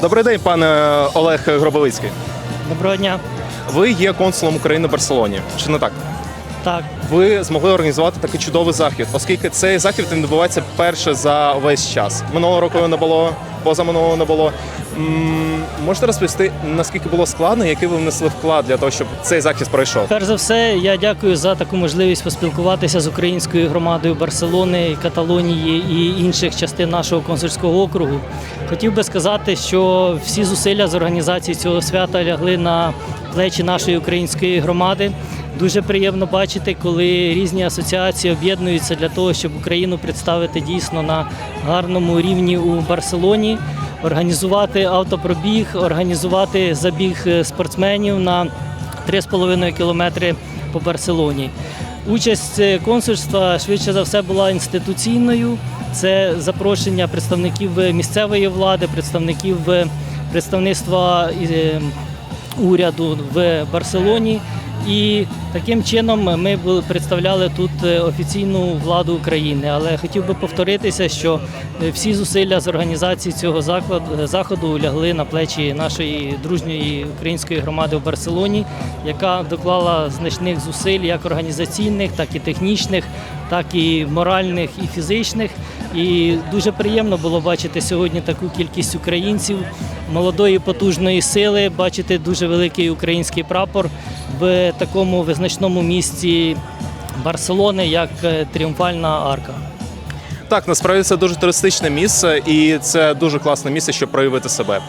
Добрий день, пане Олег Гробовицький. Доброго дня. Ви є консулом України в Барселоні. Чи не так? Так, Ви змогли організувати такий чудовий захід, оскільки цей захід він відбувається перше за весь час. Минулого року його не було, позаминулого не було. Можете розповісти, наскільки було складно, який ви внесли вклад для того, щоб цей захід пройшов? перш за все, я дякую за таку можливість поспілкуватися з українською громадою Барселони, Каталонії і інших частин нашого консульського округу. Хотів би сказати, що всі зусилля з організації цього свята лягли на плечі нашої української громади. Дуже приємно бачити, коли різні асоціації об'єднуються для того, щоб Україну представити дійсно на гарному рівні у Барселоні, організувати автопробіг, організувати забіг е, спортсменів на 3,5 кілометри по Барселоні. Участь е, консульства швидше за все була інституційною. Це запрошення представників е, місцевої влади, представників представництва е, уряду в Барселоні. І таким чином ми представляли тут е, офіційну владу України. Але хотів би повторитися, що е, всі зусилля з організації цього закладу заходу лягли на плечі нашої дружньої української громади в Барселоні, яка доклала значних зусиль як організаційних, так і технічних, так і моральних і фізичних. І дуже приємно було бачити сьогодні таку кількість українців, молодої потужної сили, бачити дуже великий український прапор в такому визначному місці Барселони, як е, Тріумфальна арка. Так, насправді це дуже туристичне місце, і це дуже класне місце, щоб проявити себе.